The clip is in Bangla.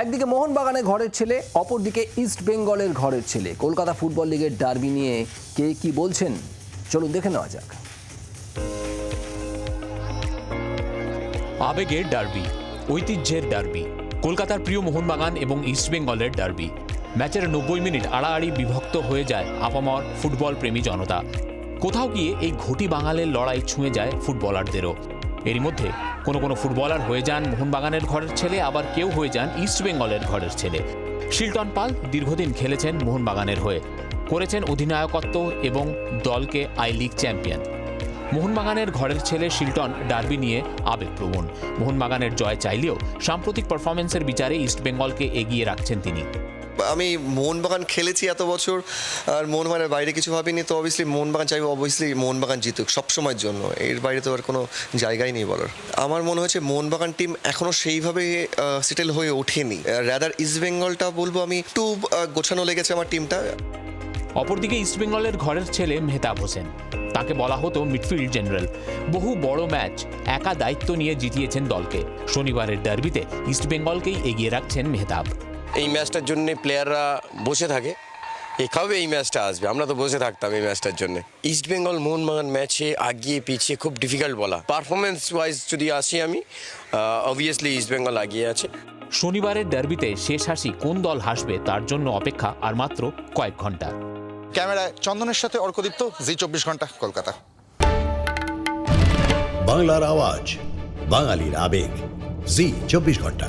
একদিকে মোহনবাগানে ঘরের ছেলে, অপরদিকে ইস্ট বেঙ্গলের ঘরের ছেলে। কলকাতা ফুটবল লিগের ডার্বি নিয়ে কে কি বলছেন? চলুন দেখে নেওয়া যাক। আবেগের ডার্বি ঐতিহ্যের ডার্বি কলকাতার প্রিয় মোহনবাগান এবং ইস্টবেঙ্গলের ডার্বি ম্যাচের নব্বই মিনিট আড়াআড়ি বিভক্ত হয়ে যায় আপামর ফুটবল প্রেমী জনতা। কোথাও গিয়ে এই ঘটি বাঙালের লড়াই ছুঁয়ে যায় ফুটবলারদেরও। এরই মধ্যে কোনো কোনো ফুটবলার হয়ে যান মোহনবাগানের ঘরের ছেলে, আবার কেউ হয়ে যান ইস্টবেঙ্গলের ঘরের ছেলে। শিলটন পাল দীর্ঘদিন খেলেছেন মোহনবাগানের হয়ে। করেছেন অধিনায়কত্ব এবং দলকে আই লিগ চ্যাম্পিয়ন। মোহনবাগানের ঘরের ছেলে শিলটন ডার্বি নিয়ে আবেগপ্রবণ। মোহনবাগানের জয় চাইলেও সাম্প্রতিক পারফরমেন্সের বিচারে ইস্টবেঙ্গলকে এগিয়ে রাখছেন তিনি। আমি মোহনবাগান খেলেছি এত বছর, আর মোহনবাগানের বাইরে কিছু ভাবিনি, তো অবভিয়াসলি মোহনবাগান চাইব অবভিয়াসলি মোহনবাগান জিতুক, সবসময়ের জন্য। এর বাইরে তো আর কোনো জায়গাই নেই বলার। আমার মনে হচ্ছে মোহনবাগান টিম এখনও সেইভাবে সেটেল হয়ে ওঠেনি। রাদার ইস্ট বেঙ্গলটা বলব আমি, একটু গোছানো লেগেছে আমার টিমটা অপরদিকে ইস্টবেঙ্গলের ঘরের ছেলে মেহতাব হোসেন। তাকে বলা হতো মিডফিল্ড জেনারেল বহু বড় ম্যাচ একা দায়িত্ব নিয়ে জিতিয়েছেন দলকে। শনিবারের ডার্বিতে ইস্টবেঙ্গলকেই এগিয়ে রাখছেন মেহতাব। এই ম্যাচটার জন্য প্লেয়াররা বসে থাকে। এ কবে এই ম্যাচটা আসবে? আমরা তো বসে থাকতাম এই ম্যাচটার জন্য। ইস্ট বেঙ্গল মোহনবাগান ম্যাচে আগিয়ে পিছিয়ে খুব ডিফিকাল্ট বলা। পারফরমেন্স ওয়াইজ যদি আসি আমি অবভিয়াসলি ইস্ট বেঙ্গল আগিয়ে আছে। শনিবারের ডার্বিতে শেষ হাসি কোন দল হাসবে তার জন্য অপেক্ষা আর মাত্র কয়েক ঘণ্টা। ক্যামেরায় চন্দনের সাথে অর্কদীপ্ত জি চব্বিশ ঘণ্টা কলকাতা। বাংলার আওয়াজ বাঙালির আবেগ জি চব্বিশ ঘণ্টা।